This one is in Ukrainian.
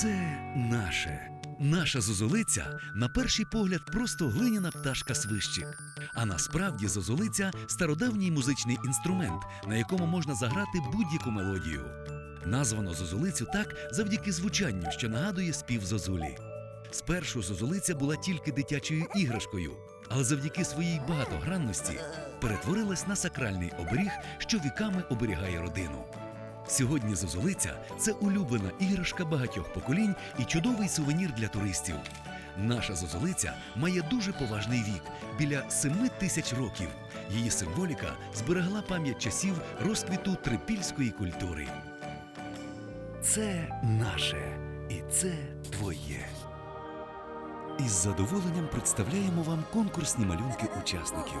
Це наше. Наша зозулиця на перший погляд просто глиняна пташка свищик. А насправді зозулиця стародавній музичний інструмент, на якому можна заграти будь-яку мелодію. Названо зозулицю так завдяки звучанню, що нагадує спів зозулі. Спершу зозулиця була тільки дитячою іграшкою, але завдяки своїй багатогранності перетворилась на сакральний оберіг, що віками оберігає родину. Сьогодні зозулиця це улюблена іграшка багатьох поколінь і чудовий сувенір для туристів. Наша зозулиця має дуже поважний вік біля 7 тисяч років. Її символіка зберегла пам'ять часів розквіту трипільської культури. Це наше і це твоє. Із задоволенням представляємо вам конкурсні малюнки учасників.